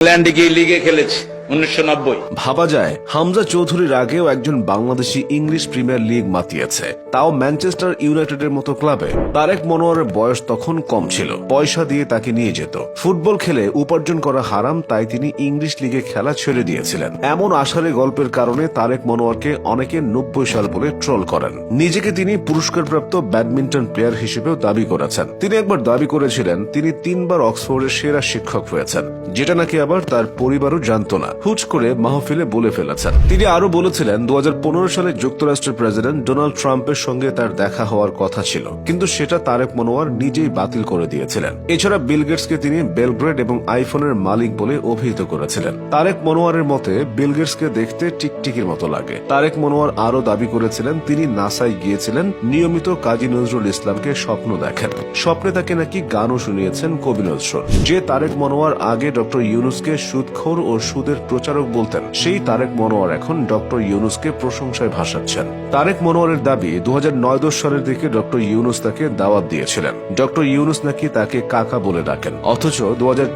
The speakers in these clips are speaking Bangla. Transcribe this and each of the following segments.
ইংল্যান্ডে গিয়ে লিগে খেলেছি। ভাবা যায়, হামজা চৌধুরীর আগেও একজন বাংলাদেশি ইংলিশ প্রিমিয়ার লিগ মাতিয়েছে। তাও ম্যানচেস্টার ইউনাইটেডের মতো ক্লাবে। তারেক মনোয়ারের বয়স তখন কম ছিল। পয়সা দিয়ে তাকে নিয়ে যেত। ফুটবল খেলে উপার্জন করা হারাম, তাই তিনি ইংলিশ লিগে খেলা ছেড়ে দিয়েছিলেন। এমন আশারে গল্পের কারণে তারেক মনোয়ারকে অনেকে নব্বই সাল বলে ট্রোল করেন। নিজেকে তিনি পুরস্কারপ্রাপ্ত ব্যাডমিন্টন প্লেয়ার হিসেবেও দাবি করেছেন। তিনি একবার দাবি করেছিলেন, তিনি তিনবার অক্সফোর্ডের সেরা শিক্ষক হয়েছেন, যেটা নাকি আবার তার পরিবারও জানত না। হুট করে মাহফিলে বলে ফেলেছেন। তিনি আরও বলেছিলেন দু হাজার পনেরো সালে যুক্তরাষ্ট্রের প্রেসিডেন্ট ডোনাল্ড ট্রাম্পের সঙ্গে তার দেখা হওয়ার কথা ছিল, কিন্তু সেটা তারেক মনোয়ার নিজেই বাতিল করে দিয়েছিলেন। এছাড়া বিল গেটসকে তিনি বেলগ্রেড এবং আইফোনের মালিক বলে অভিহিত করেছিলেন। তারেক মনোয়ারের মতে, বিল গেটসকে দেখতে টিকটিকির মতো লাগে। তারেক মনোয়ার আরও দাবি করেছিলেন, তিনি নাসায় গিয়েছিলেন, নিয়মিত কাজী নজরুল ইসলামকে স্বপ্ন দেখেন। স্বপ্নে তাকে নাকি গানও শুনিয়েছেন কবি নজরুল। যে তারেক মনোয়ার আগে ডক্টর ইউনুসকে সুদখোর ও সুদের প্রচারক বলতেন, সেই তারেক মনোয়ার এখন ডক্টর ইউনুসকে প্রশংসায় ভাসাচ্ছেন। তারেক মনোয়ারের দাবি দু হাজার সালের দিকে ডক্টর ইউনুস তাকে দাওয়াত দিয়েছিলেন। ডক্টর ইউনুস নাকি তাকে কাকা বলে ডাকেন। অথচ দু হাজার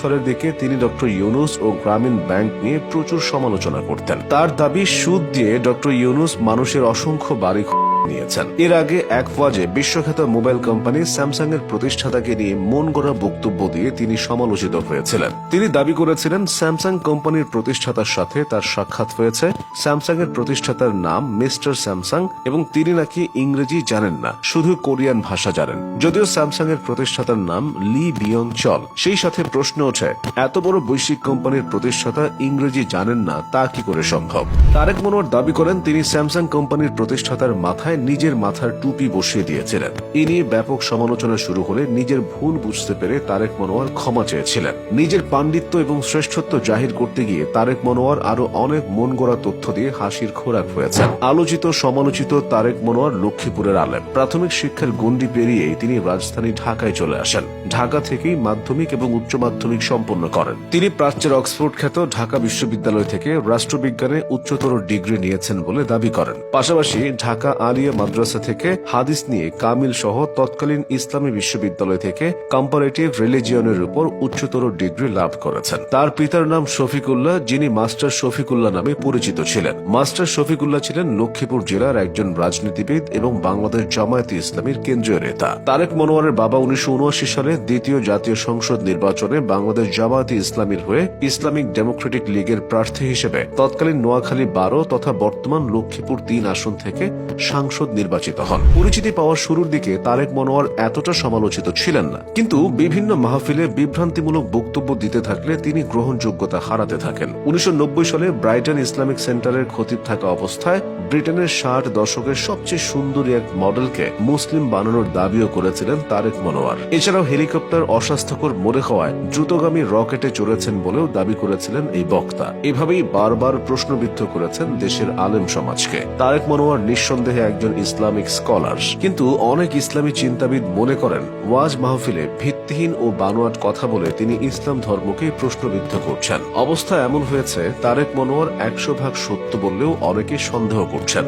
সালের দিকে তিনি ডক্টর ইউনুস ও গ্রামীণ ব্যাংক নিয়ে প্রচুর সমালোচনা করতেন। তার দাবি, সুদ দিয়ে ডক্টর ইউনুস মানুষের অসংখ্য বাড়ি নিয়েছেন। এর আগে এক ওয়াজে বিশ্বখ্যাত মোবাইল কোম্পানি স্যামসাং এর প্রতিষ্ঠাতাকে নিয়ে মন গড়া বক্তব্য দিয়ে তিনি সমালোচিত হয়েছিলেন। তিনি দাবি করেছিলেন, স্যামসাং কোম্পানির প্রতিষ্ঠাতার সাথে তার সাক্ষাৎ হয়েছে। স্যামসাং এর প্রতিষ্ঠাতার নাম মিস্টার স্যামসাং এবং তিনি নাকি ইংরেজি জানেন না, শুধু কোরিয়ান ভাষা জানেন। যদিও স্যামসাং এর প্রতিষ্ঠাতার নাম লি বিয়ং চল সেই সাথে প্রশ্ন ওঠে, এত বড় বৈশ্বিক কোম্পানির প্রতিষ্ঠাতা ইংরেজি জানেন না, তা কি করে সম্ভব? তারেক মনোয়ার দাবি করেন, তিনি স্যামসাং কোম্পানির প্রতিষ্ঠাতার মাথায় নিজের মাথার টুপি বসিয়ে দিয়েছিলেন। এ নিয়ে ব্যাপক সমালোচনা শুরু হলে নিজের ভুল বুঝতে পেরে তারেক মনোয়ার ক্ষমা চেয়েছিলেন। নিজের পাণ্ডিত্য এবং শ্রেষ্ঠত্ব জাহির করতে গিয়ে তারেক মনোয়ার আরও অনেক মন গড়া তথ্য দিয়ে হাসির খোরাক হয়েছেন। আলোচিত সমালোচিত তারেক মনোয়ার লক্ষ্মীপুরের আলেম প্রাথমিক শিক্ষার গণ্ডি পেরিয়েই তিনি রাজধানী ঢাকায় চলে আসেন। ঢাকা থেকেই মাধ্যমিক এবং উচ্চ মাধ্যমিক সম্পন্ন করেন। তিনি প্রাচ্যের অক্সফোর্ড খ্যাত ঢাকা বিশ্ববিদ্যালয় থেকে রাষ্ট্রবিজ্ঞানে উচ্চতর ডিগ্রি নিয়েছেন বলে দাবি করেন। পাশাপাশি ঢাকা আলিয়া মাদ্রাসা থেকে হাদিস নিয়ে কামিল সহ তৎকালীন ইসলামী বিশ্ববিদ্যালয় থেকে কম্পারেটিভ রিলিজিয়নের উপর উচ্চতর ডিগ্রি লাভ করেছেন। তার পিতার নাম শফিকুল্লাহ, যিনি মাস্টার শফিকুল্লাহ নামে পরিচিত ছিলেন। মাস্টার শফিকুল্লাহ ছিলেন লক্ষ্মীপুর জেলার একজন রাজনীতিবিদ এবং বাংলাদেশ জামায়াতে ইসলামীর কেন্দ্রীয় নেতা। তারেক মনোয়ারের বাবা উনিশশো উনআশি সালে দ্বিতীয় জাতীয় সংসদ নির্বাচনে বাংলাদেশ জামায়াতে ইসলামীর হয়ে ইসলামিক ডেমোক্রেটিক লীগের প্রার্থী হিসেবে তৎকালীন নোয়াখালী বারো তথা বর্তমান লক্ষ্মীপুর তিন আসন থেকে সাংসদ নির্বাচিত হন। পরিচিতি পাওয়ার শুরুর দিকে তারেক মনোয়ার এতটা সমালোচিত ছিলেন না। কিন্তু বিভিন্ন মাহফিলে বিভ্রান্তিমূলক বক্তব্য দিতে থাকলে তিনি গ্রহণযোগ্যতা হারাতে থাকেন। উনিশশো সালে ব্রাইটন ইসলামিক সেন্টারের খতিব থাকা অবস্থায় ব্রিটেনের ষাট দশকের সবচেয়ে সুন্দরী এক মডেলকে মুসলিম বানানোর দাবিও করেছিলেন তারেক মনোয়ার। এছাড়াও হেলিকপ্টার অস্বাস্থ্যকর মনে হওয়ায় দ্রুতগামী রকেটে চড়েছেন বলেও দাবি করেছিলেন এই বক্তা। এভাবেই বারবার প্রশ্নবিদ্ধ করেছেন দেশের আলেম সমাজকে। তারেক মনোয়ার নিঃসন্দেহে একজন ইসলামিক স্কলার। কিন্তু অনেক ইসলামী চিন্তাবিদ মনে করেন, ওয়াজ মাহফিলে ভিত্তিহীন ও বানোয়াট কথা বলে তিনি ইসলাম ধর্মকে প্রশ্নবিদ্ধ করছেন। অবস্থা এমন হয়েছে, তারেক মনোয়ার একশো ভাগ সত্য বললেও অনেকে সন্দেহ করছেন।